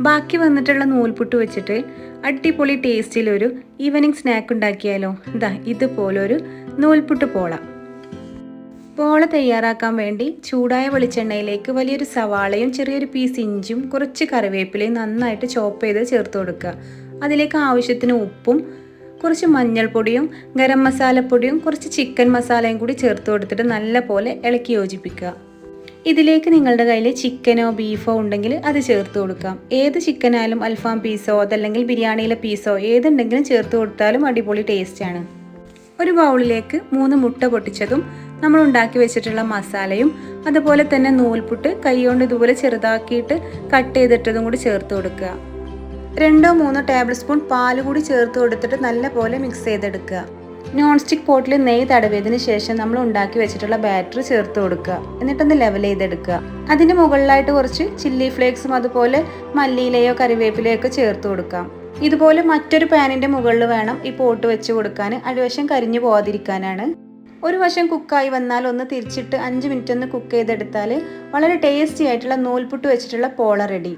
ബാക്കി വന്നിട്ടുള്ള നൂൽപുട്ട് വെച്ചിട്ട് അടിപൊളി ടേസ്റ്റിലൊരു ഈവനിങ് സ്നാക്ക് ഉണ്ടാക്കിയാലോ. ഇതാ ഇതുപോലൊരു നൂൽപുട്ട് പോള. പോള തയ്യാറാക്കാൻ വേണ്ടി ചൂടായ വെളിച്ചെണ്ണയിലേക്ക് വലിയൊരു സവാളയും ചെറിയൊരു പീസ് ഇഞ്ചും കുറച്ച് കറിവേപ്പിലയും നന്നായിട്ട് ചോപ്പ് ചെയ്ത് ചേർത്ത് കൊടുക്കുക. അതിലേക്ക് ആവശ്യത്തിന് ഉപ്പും കുറച്ച് മഞ്ഞൾപ്പൊടിയും ഗരം മസാലപ്പൊടിയും കുറച്ച് ചിക്കൻ മസാലയും കൂടി ചേർത്ത് കൊടുത്തിട്ട് നല്ല പോലെ ഇളക്കി യോജിപ്പിക്കുക. ഇതിലേക്ക് നിങ്ങളുടെ കയ്യിൽ ചിക്കനോ ബീഫോ ഉണ്ടെങ്കിൽ അത് ചേർത്ത് കൊടുക്കാം. ഏത് ചിക്കനായാലും അൽഫാം പീസോ അതല്ലെങ്കിൽ ബിരിയാണിയിലെ പീസോ ഏതുണ്ടെങ്കിലും ചേർത്ത് കൊടുത്താലും അടിപൊളി ടേസ്റ്റാണ് ഒരു ബൗളിലേക്ക് മൂന്ന് മുട്ട പൊട്ടിച്ചതും നമ്മൾ ഉണ്ടാക്കി വെച്ചിട്ടുള്ള മസാലയും അതുപോലെ തന്നെ നൂൽപുട്ട് കൈകൊണ്ട് ഇതുപോലെ ചെറുതാക്കിയിട്ട് കട്ട് ചെയ്തിട്ടതും കൂടി ചേർത്ത് കൊടുക്കുക. രണ്ടോ മൂന്നോ ടേബിൾ സ്പൂൺ പാൽ കൂടി ചേർത്ത് കൊടുത്തിട്ട് നല്ല പോലെ മിക്സ് ചെയ്തെടുക്കുക. നോൺ സ്റ്റിക്ക് പോട്ടിൽ നെയ്യ് തടവിയതിന് ശേഷം നമ്മൾ ഉണ്ടാക്കി വെച്ചിട്ടുള്ള ബാറ്റർ ചേർത്ത് കൊടുക്കുക. എന്നിട്ടൊന്ന് ലെവൽ ചെയ്തെടുക്കുക. അതിന് മുകളിലായിട്ട് കുറച്ച് ചില്ലി ഫ്ലേക്സും അതുപോലെ മല്ലിയിലയോ കറിവേപ്പിലയോ ഒക്കെ ചേർത്ത് കൊടുക്കാം. ഇതുപോലെ മറ്റൊരു പാനിന്റെ മുകളിൽ വേണം ഈ പോട്ട് വെച്ച് കൊടുക്കാൻ. അടിവശം കരിഞ്ഞു പോകാതിരിക്കാനാണ് ഒരു വശം കുക്കായി വന്നാൽ ഒന്ന് തിരിച്ചിട്ട് അഞ്ച് മിനിറ്റ് ഒന്ന് കുക്ക് ചെയ്തെടുത്താൽ വളരെ ടേസ്റ്റി ആയിട്ടുള്ള നൂൽപുട്ട് വെച്ചിട്ടുള്ള പോള റെഡി